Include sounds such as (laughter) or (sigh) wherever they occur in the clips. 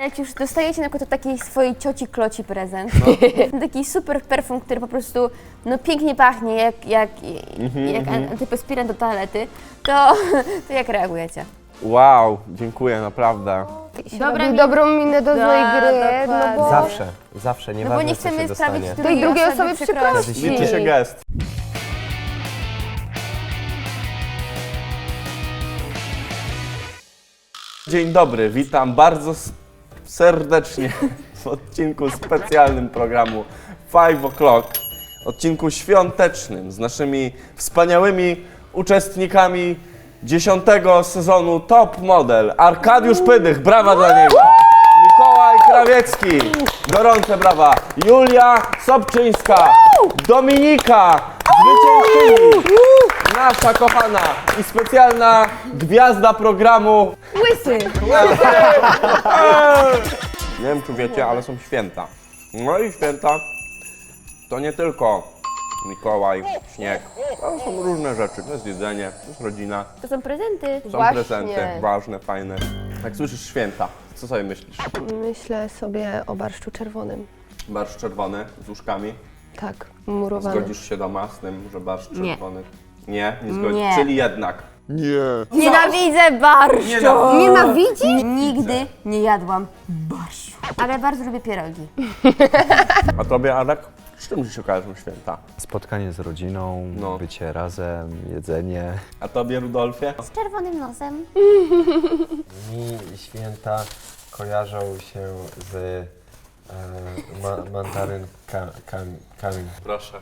Jak już dostajecie na przykład od takiej swojej cioci kloci prezent, No. (laughs) taki super perfum, który po prostu no, pięknie pachnie, jak, jak, Mhm, jak antyperspirant do toalety, to, (laughs) to jak reagujecie? Wow, dziękuję, naprawdę. Dobra Robi mi- dobrą minę do złej Da, gry, no bo Zawsze, zawsze, No bo nie co się chcemy sprawić dostanie. drugiej, drugiej osobie osobie przykrości. przykrości. Liczy się gest. Dzień dobry, witam bardzo s- serdecznie w odcinku specjalnym programu 5 O'Clock. Odcinku świątecznym z naszymi wspaniałymi uczestnikami dziesiątego sezonu Top Model. Arkadiusz Pydych, brawa dla niego. Mikołaj Krawiecki, gorące brawa. Julia Sobczyńska, Dominika, zwyciężczyni, nasza kochana i specjalna gwiazda programu łysy. nie wiem, czy wiecie, ale są święta. No i święta to nie tylko Mikołaj, śnieg. To są różne rzeczy. To jest jedzenie, to jest rodzina, To są prezenty. są Właśnie. prezenty ważne, fajne. Jak słyszysz święta, co sobie myślisz? Myślę sobie o barszczu czerwonym. Barszcz czerwony z łóżkami. Tak, murowany. Zgodzisz się doma z tym, że barszcz Nie. czerwony? Nie, nie zgodzisz. Nie. Czyli jednak. Nienawidzę barszczu! no. Nienawidzisz? Nigdy nie jadłam barszczu. Ale bardzo lubię pierogi. (laughs) A tobie, Arek? Z czym się kojarzą święta? Spotkanie z rodziną, No. bycie razem, jedzenie. A tobie, Rudolfie? Z czerwonym nosem. Mi święta kojarzą się z e, ma, mandarynkami. Proszę.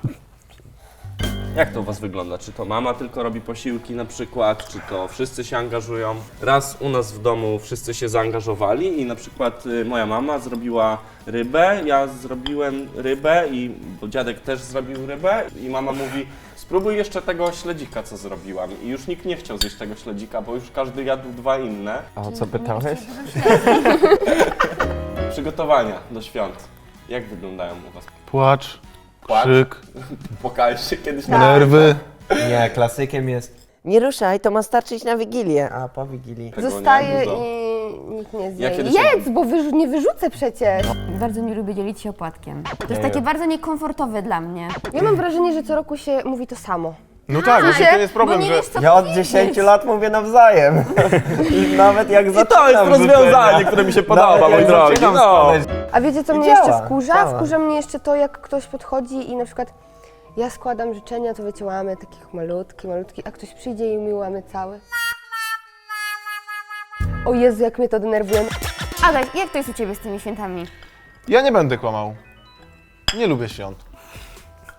Jak to u Was wygląda? Czy to mama tylko robi posiłki na przykład, czy to wszyscy się angażują? Raz u nas w domu wszyscy się zaangażowali i na przykład y, moja mama zrobiła rybę, ja zrobiłem rybę i bo dziadek też zrobił rybę i mama mówi spróbuj jeszcze tego śledzika, co zrobiłam. I już nikt nie chciał zjeść tego śledzika, bo już każdy jadł dwa inne. A o co pytałeś? (laughs) Przygotowania do świąt. Jak wyglądają u Was? Płacz, Płacz? Krzyk, Pokaż się kiedyś na nerwy. Nie, klasykiem jest nie ruszaj, to ma starczyć na Wigilię, a po Wigilii... Tego nie Zostaje dużo. i nikt nie zje. Ja kiedyś- Jedz, bo wyrzu- nie wyrzucę przecież. Bardzo nie lubię dzielić się opłatkiem. To jest Nie. takie bardzo niekomfortowe dla mnie. Ja mam wrażenie, że co roku się mówi to samo. No tak, właśnie to jest problem, Bo nie że wiesz, co Ja od powiedzieć. 10 lat mówię nawzajem. (laughs) I nawet jak I to jest rozwiązanie, które mi się podoba, mój drogi. No. A wiecie, co I mnie działa, jeszcze wkurza? działa. Wkurza mnie jeszcze to, jak ktoś podchodzi i na przykład ja składam życzenia, to wiecie, łamy takich malutki, malutki, a ktoś przyjdzie i mi łamy cały. O Jezu, jak mnie to denerwuje. Adaś, jak to jest u Ciebie z tymi świętami? ja nie będę kłamał. Nie lubię świąt.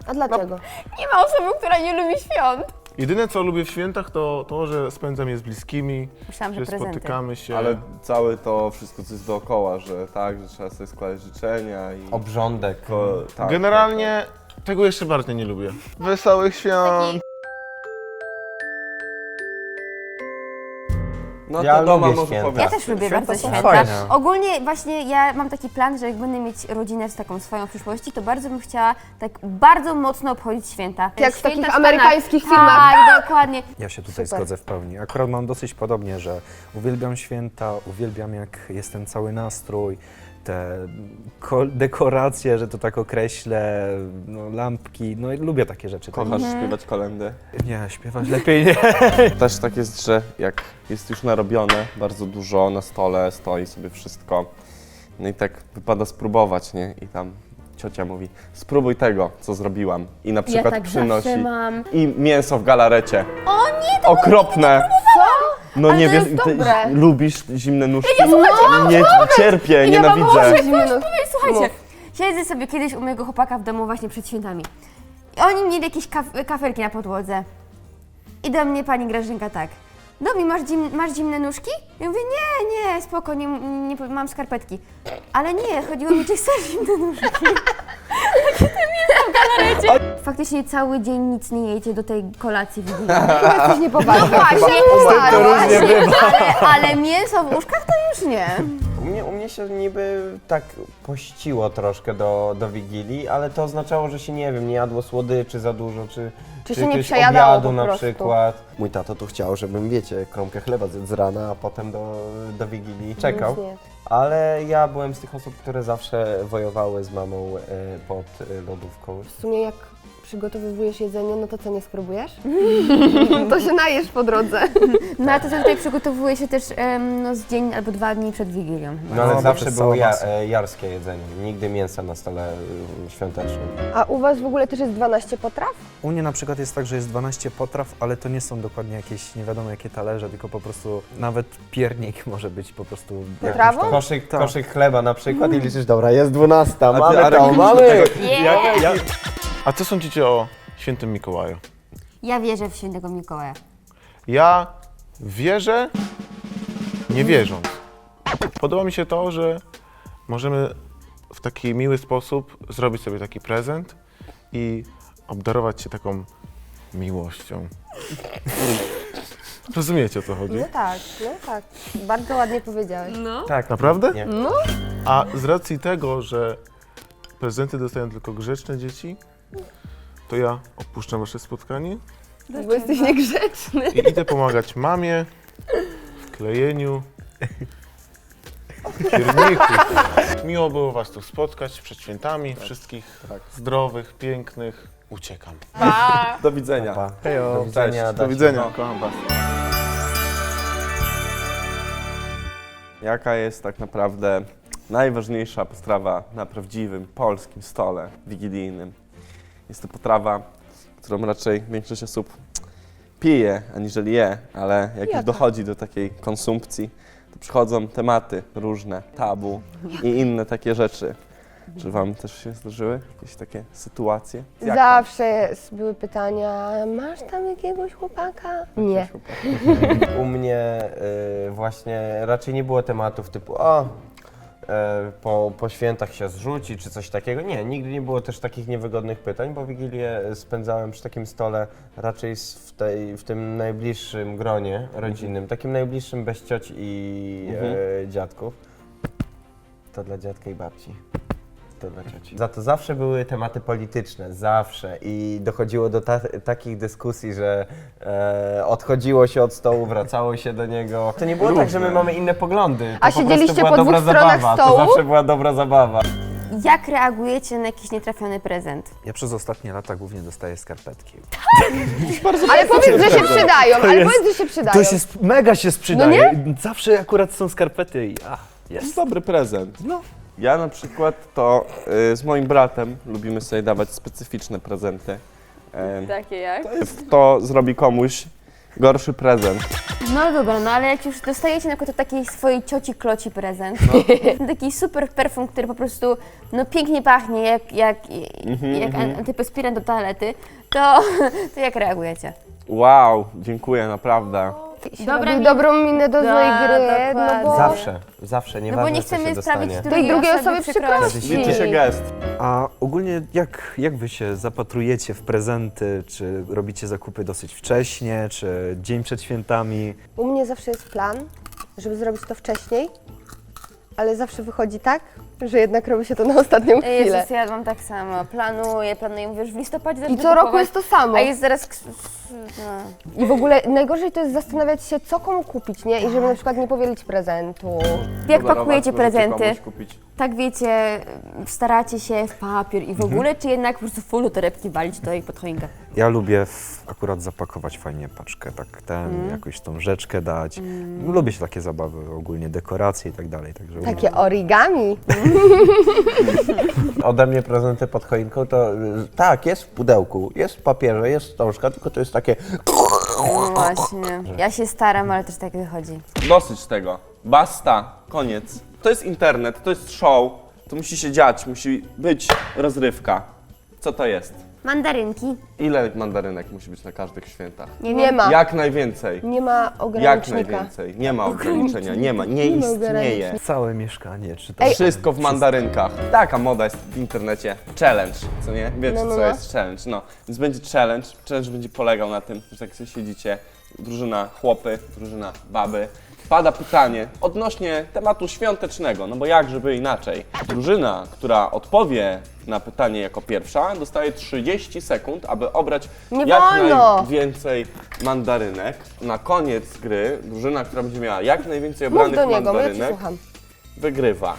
A dlaczego? Nie ma osoby, która nie lubi świąt. Jedyne co lubię w świętach to to, że spędzam je z bliskimi, Myślałam, że prezenty. spotykamy się. Ale całe to wszystko, co jest dookoła, że tak, że trzeba sobie składać życzenia i... Obrządek. Ko, tak, Generalnie tego jeszcze bardziej nie lubię. Wesołych świąt! No Ja to doma lubię może święta. Ja też lubię Święta bardzo są święta. fajne. Ogólnie właśnie ja mam taki plan, że jak będę mieć rodzinę z taką swoją w przyszłości, to bardzo bym chciała tak bardzo mocno obchodzić święta. Jak w takich Stanach. amerykańskich filmach. Tak, dokładnie. Ja się tutaj Super. zgodzę w pełni. Akurat mam dosyć podobnie, że uwielbiam święta, uwielbiam jak jest ten cały nastrój, te ko- dekoracje, że to tak określę, no, lampki, no i lubię takie rzeczy. Kochasz śpiewać kolendy? Nie, śpiewać lepiej nie. (laughs) Też tak jest, że jak jest już narobione bardzo dużo na stole, stoi sobie wszystko, no i tak wypada spróbować, nie? I tam ciocia mówi, spróbuj tego, co zrobiłam. I na przykład tak przynosi mam. i mięso w galarecie. O nie, to Okropne! No Ale nie to wiesz, jest ty dobre. lubisz zimne nóżki? No, nie cierpię, Ja mam nienawidzę. Zimno. Powiedz, słuchajcie, siedzę sobie kiedyś u mojego chłopaka w domu właśnie przed świętami. I oni mieli jakieś kaf- kafelki na podłodze. I do mnie pani Grażynka tak. Domi, masz, zim, masz zimne nóżki? Ja mówię, nie, nie, spoko, nie, nie, mam skarpetki. Ale nie, chodziło mi, czy chcesz zimne nóżki. Faktycznie cały dzień nic nie jecie do tej kolacji wigilijnej. (laughs) Jesteś niepoważny. No właśnie, to różnie właśnie ale, ale mięso w łóżkach to już nie. U mnie, się niby tak pościło troszkę do, do Wigilii, ale to oznaczało, że się, nie wiem, nie jadło słodyczy za dużo, czy, Czy się nie jakiegoś przejadało obiadu po na prostu. przykład. Mój tato tu chciał, żebym, wiecie, kromkę chleba zjadł z rana, a potem do, do Wigilii czekał. Nie. Ale ja byłem z tych osób, które zawsze wojowały z mamą e, pod e, lodówką. W sumie jak przygotowywujesz jedzenie, no to co, nie spróbujesz? (laughs) to się najesz po drodze. No ale to zazwyczaj przygotowuje się też em, no, z dzień albo dwa dni przed Wigilią. No ale bo to zawsze było ja, e, jarskie jedzenie, nigdy mięsa na stole e, świątecznym. A u was w ogóle też jest 12 potraw? U mnie na przykład jest tak, że jest 12 potraw, ale to nie są dokładnie jakieś nie wiadomo jakie talerze, tylko po prostu nawet piernik (laughs) może być po prostu... Potrawą? tam- Koszyk, Tak. koszyk chleba na przykład i liczysz, dobra, jest 12, ty, mamy to, mamy! Yeah. Ja, A co sądzicie o świętym Mikołaju? Ja wierzę w świętego Mikołaja. Ja wierzę, nie wierząc. Podoba mi się to, że możemy w taki miły sposób zrobić sobie taki prezent i obdarować się taką miłością. (laughs) Rozumiecie o co chodzi? No tak, no tak. Bardzo ładnie powiedziałeś. Tak, Naprawdę? Nie. No. A z racji tego, że prezenty dostają tylko grzeczne dzieci, to ja opuszczam wasze spotkanie Bo jesteś niegrzeczny. i idę pomagać mamie w klejeniu (laughs) pierników. Miło było was tu spotkać przed świętami, wszystkich zdrowych, pięknych. Uciekam. (laughs) Do widzenia. Pa. Hejo. Do widzenia. Cześć. Do widzenia, kocham was. Jaka jest tak naprawdę najważniejsza potrawa na prawdziwym polskim stole wigilijnym? Jest to potrawa, którą raczej większość osób pije, aniżeli je, ale jak już Jaka? dochodzi do takiej konsumpcji, to przychodzą tematy różne, tabu i inne takie rzeczy. Czy wam też się zdarzyły jakieś takie sytuacje? Jak tam? Zawsze jest, były pytania, masz tam jakiegoś chłopaka? Nie. U mnie y, właśnie raczej nie było tematów typu o, y, po, po świętach się zrzuci czy coś takiego. Nie, nigdy nie było też takich niewygodnych pytań, bo Wigilię spędzałem przy takim stole raczej w, tej, w tym najbliższym gronie rodzinnym, takim najbliższym bez cioci i e, dziadków. To dla dziadka i babci. To dla cioci. Za to zawsze były tematy polityczne, zawsze. I dochodziło do ta takich dyskusji, że e, odchodziło się od stołu, wracało się do niego. To nie było tak, że my mamy inne poglądy. To A po prostu siedzieliście była po dobra dwóch stronach zabawa. stołu? To zawsze była dobra zabawa. Jak reagujecie na jakiś nietrafiony prezent? Ja przez ostatnie lata głównie dostaję skarpetki. Ale powiedz, że się przydają, ale jest- powiedz, że się przydają. To się sp- mega się sprzydaje. No Zawsze akurat są skarpety i a, To jest. jest dobry prezent. No. Ja na przykład to y, z moim bratem lubimy sobie dawać specyficzne prezenty. Em, Takie jak? to zrobi komuś gorszy prezent. No dobra, no ale jak już dostajecie na przykład od takiej swojej cioci kloci prezent, (laughs) taki super perfum, który po prostu no pięknie pachnie jak, jak, jak antyperspirant do toalety, to, (laughs) to jak reagujecie? Wow, dziękuję, naprawdę. Dobra, Robił mi- dobrą minę do złej Da, gry, no dokładnie. bo... Zawsze, zawsze, No nieważne bo nie co się chcemy sprawić dostanie. drugiej, drugiej osobie osobie przykrości. Liczy się gest. A ogólnie jak, jak wy się zapatrujecie w prezenty? Czy robicie zakupy dosyć wcześnie, czy dzień przed świętami? U mnie zawsze jest plan, żeby zrobić to wcześniej, ale zawsze wychodzi tak, że jednak robi się to na ostatnią chwilę. Jezus, ja mam tak samo. Planuję, planuję, mówię, że w listopadzie I zacznę co roku kupować, jest to samo. A jest zaraz... I w ogóle najgorzej to jest zastanawiać się, co komu kupić, nie? I żeby na przykład nie powielić prezentu. Jak Podarować pakujecie możecie prezenty? komuś kupić. Tak wiecie, staracie się w papier i w Mhm. ogóle, czy jednak po prostu full torebki walić do jej pod choinkę? Ja lubię w, akurat zapakować fajnie paczkę, tak ten, Mm. jakąś tą rzeczkę dać. Lubię się takie zabawy, ogólnie dekoracje i tak dalej. Także Takie origami. Ode mnie prezenty pod choinką to y, tak, jest w pudełku, jest w papierze, jest wstążka, tylko to jest takie No właśnie. Ja się staram, ale też tak wychodzi. Dosyć tego. Basta. Koniec. To jest internet, to jest show. To musi się dziać, musi być rozrywka. Co to jest? Mandarynki. Ile mandarynek musi być na każdych świętach? Nie, Nie wiem. ma. Jak najwięcej. Nie ma Jak ogranicznika. najwięcej. Nie ma ograniczenia, nie ma, nie Nie ma istnieje. ograniczenia. Całe mieszkanie, czy to Ej, Wszystko w mandarynkach. Taka moda jest w internecie. Challenge, co nie? Wiecie, No, no, co no. jest challenge. No, więc będzie challenge. Challenge będzie polegał na tym, że tak sobie siedzicie drużyna chłopy, drużyna baby. Pada pytanie odnośnie tematu świątecznego, no bo jak żeby inaczej. Drużyna, która odpowie na pytanie jako pierwsza, dostaje 30 sekund, aby obrać Nie jak wolno! najwięcej mandarynek. Na koniec gry drużyna, która będzie miała jak najwięcej Mów obranych do niego, bo ja mandarynek, słucham. wygrywa.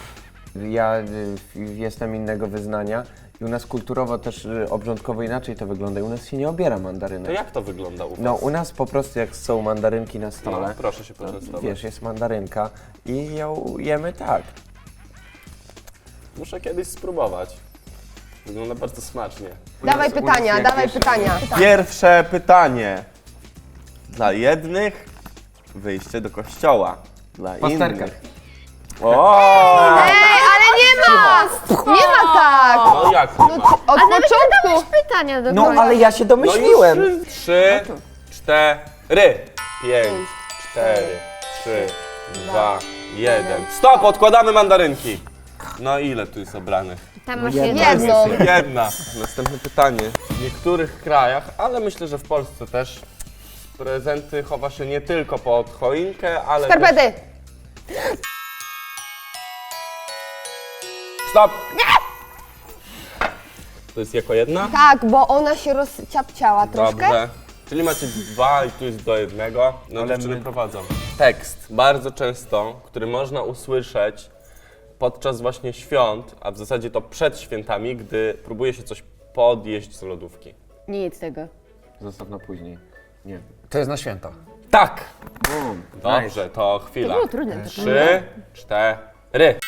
Ja y, jestem innego wyznania i u nas kulturowo też y, obrządkowo inaczej to wygląda i u nas się nie obiera To mandarynek. jak to wygląda u Was? No u nas po prostu jak są mandarynki na No, stole, proszę się poczęstować. wiesz, jest mandarynka i ją jemy tak. Muszę kiedyś spróbować. Wygląda bardzo smacznie. Dawaj pytania, jak dawaj wiesz, pytania. Pierwsze pytanie. Dla jednych wyjście do kościoła. Dla Pasterka. innych. (laughs) O! Ej, ale nie ma! Tak! No jak nie ma? Od początku! Pytania do No końca. ale ja się No domyśliłem. już trzy, cztery, pięć, cztery, trzy, dwa, jeden. Stop, odkładamy mandarynki. No ile tu jest obranych? Tam masz Jedno. Jedno. Jedna. Następne pytanie. W niektórych krajach, ale myślę, że w Polsce też, prezenty chowa się nie tylko pod choinkę, ale też... Skarpety! Stop! To jest jako jedna? Tak, bo ona się rozciapciała troszkę. Dobrze. Czyli macie dwa i tu jest do jednego. No Ale dziewczyny my- prowadzą. Tekst bardzo często, który można usłyszeć podczas właśnie świąt, a w zasadzie to przed świętami, gdy próbuje się coś podjeść z lodówki. Nic tego. Zostaw na później. Nie. To jest na święta. Tak! Bum. Dobrze, to chwila. było trudne, to Trzy, cztery.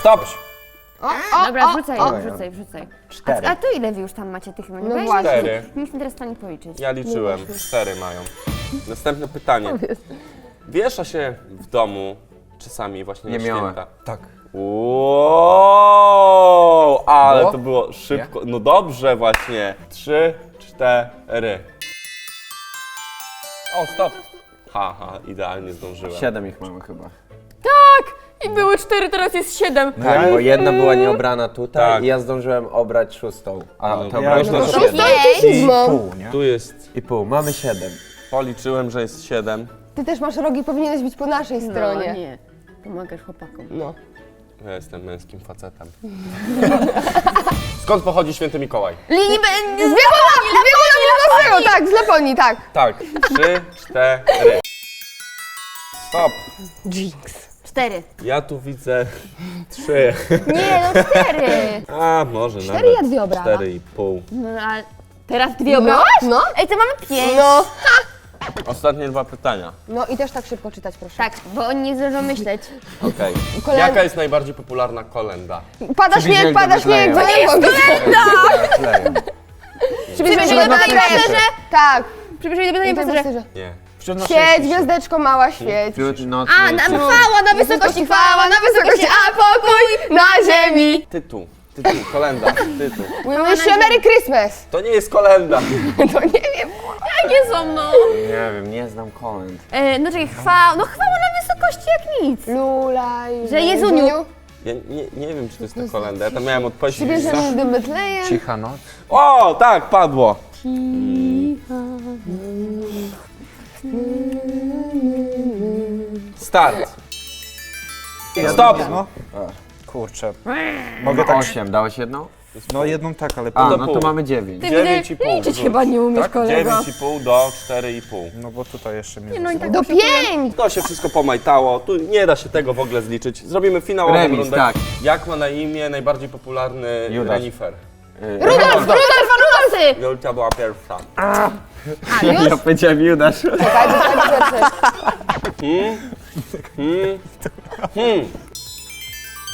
Stop! Dobra, wrzucaj, wrzucaj, wrzucaj. Cztery. A, a to ile wy już tam macie tych menów? No Weź, właśnie. Cztery. Mieliśmy teraz to nie policzyć. Ja liczyłem, cztery mają. Następne pytanie. Wiesza się w domu czasami właśnie Nie na miałem. święta. Tak. Wow, ale Było? to było szybko. No dobrze właśnie. Trzy, cztery. O, stop. Haha, idealnie zdążyłem. Siedem ich mamy chyba. I były cztery, teraz jest siedem. Tak, bo jedna była nieobrana tutaj Tak. i ja zdążyłem obrać szóstą. A No, to ja obrałeś już na na szóstą. siedem. Szóstą czy siódmą? Pół, nie? Tu jest, I pół, mamy siedem. policzyłem, że jest siedem. Ty też masz rogi, powinieneś być po naszej No, stronie. nie. Pomagasz chłopakom. No. Ja jestem męskim facetem. Skąd pochodzi święty Mikołaj? Z Wielkonocy, z Wielkonocy, tak, z Laponii, tak. Tak, trzy, cztery. Stop. Jinx. Cztery. Ja tu widzę trzy. Nie, no cztery. A, może Cztery nawet ja dwie obrałam. cztery i pół. No ale teraz dwie obrałaś? No, Ej, to mamy pięć. no. Ostatnie dwa pytania. No i też tak szybko czytać, proszę. Tak, bo oni nie zdążą myśleć. Okej. Kolęd- Jaka jest najbardziej popularna kolenda? Pada śnieg, pada śnieg, bo nie mogę. Przybierzemy do pasterze. Tak. Przybierzemy do pytania Świeć, gwiazdeczko mała, świeć. Wśród nocy A, na chwała na wysokości, chwała na wysokości, a pokój Na ziemi. Tytuł. Tytuł, kolenda, tytuł. We wish you a Merry Christmas. To nie jest kolenda. (laughs) To nie wiem. Jakie są, no? Nie wiem, nie znam kolęd. E, no czekaj, chwała, no chwała na wysokości jak nic. Lulaj. Że Jezuniu. Ja nie, nie wiem, czy to jest ta kolenda. Ja tam miałem odpowiedź. Przybierzemy do Betlejem. Cicha noc. O, tak, padło. Start. Stop. No. Kurczę. Mogę tak... Osiem, dałeś jedną? No jedną tak, ale A, pół. no pół. to mamy dziewięć. Dziewięć i pół. Liczyć wrzuć. chyba nie umiesz, Tak? kolego. 9,5 do 4,5. No bo tutaj jeszcze mnie No i tak Do pięć. To się wszystko pomajtało, tu nie da się tego w ogóle zliczyć. Zrobimy finałową Remis, rundę. tak. Jak ma na imię najbardziej popularny Judasz. renifer? Rudolf, Rudolf, Rudolfy! Jolcia była pierwsza. A, Ja już? powiedziałem Judasz. Czekaj, czekaj, czekaj. Hmm.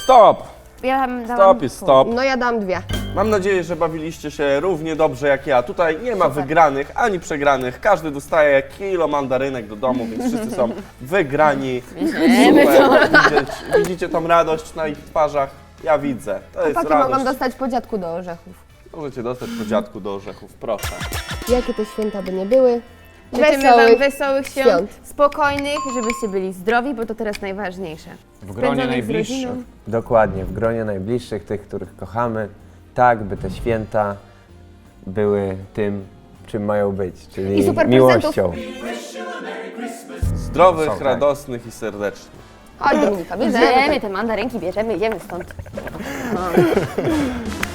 Stop! Ja dałam Stop jest stop. No ja dam dwie. Mam nadzieję, że bawiliście się równie dobrze jak ja. Tutaj nie ma wygranych ani przegranych. Każdy dostaje kilo mandarynek do domu, więc wszyscy są (laughs) wygrani. Super. Widzicie, widzicie tą radość na ich twarzach? Ja widzę. To jest Chłopaki mogą radość. dostać po dziadku do orzechów. Możecie dostać po dziadku do orzechów, proszę. Jakie te święta by nie były. Życzymy wam Wesołych. wesołych świąt, świąt. spokojnych, żebyście byli zdrowi, bo to teraz najważniejsze. W gronie Spędzonych z najbliższych. rodziną. Dokładnie, w gronie najbliższych, tych, których kochamy. Tak, by te święta były tym czym mają być, czyli I super miłością. Zdrowych, Są, tak. radosnych i serdecznych. Chodź Dominika, bierzemy. Bierzemy te mandarynki, bierzemy, idziemy stąd. No. (laughs)